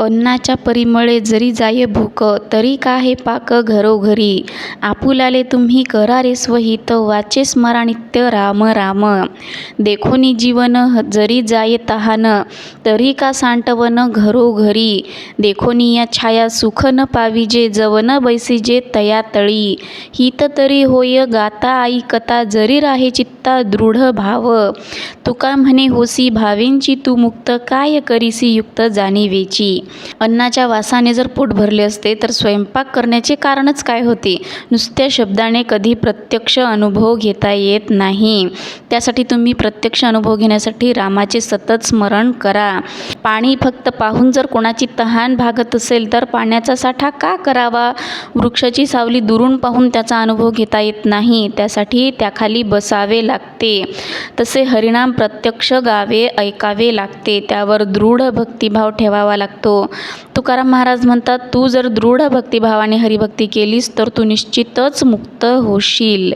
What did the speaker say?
अन्नाच्या परिमळे जरी जाय भूक तरी का हे पाक घरोघरी? आपुलाले तुम्ही करा रे स्वहित वाचे स्मरानित्य राम राम. देखोनी जीवन जरी जाय तहान तरी का सांटवन घरोघरी? देखोनी या छाया सुख न पाविजे जवन बैसिजे तया तळी. हित तरी होय गाता आई कथा जरी राहे चित्त दृढ भाव. तुका म्हणे होसी भावेंची तू मुक्त काय करीसी युक्त जाणीवेची? अन्नाच्या वासाने जर पोट भरले असते तर स्वयंपाक करण्याचे कारणच काय होते? नुसत्या शब्दाने कधी प्रत्यक्ष अनुभव घेता येत नाही. त्यासाठी तुम्ही प्रत्यक्ष अनुभव घेण्यासाठी रामाचे सतत स्मरण करा. पाणी फक्त पाहून जर कोणाची तहान भागत असेल तर पाण्याचा साठा का करावा? वृक्षाची सावली दुरून पाहून त्याचा अनुभव घेता येत नाही. त्यासाठी त्याखाली बसावे लागते लागते. तसे हरिणाम प्रत्यक्ष गावे ऐकावे लागते. त्यावर दृढ भक्तिभाव ठेवावा लागतो. तुकाराम महाराज म्हणतात तू जर दृढ भक्तिभावाने हरिभक्ती केलीस तर तू निश्चितच मुक्त होशील.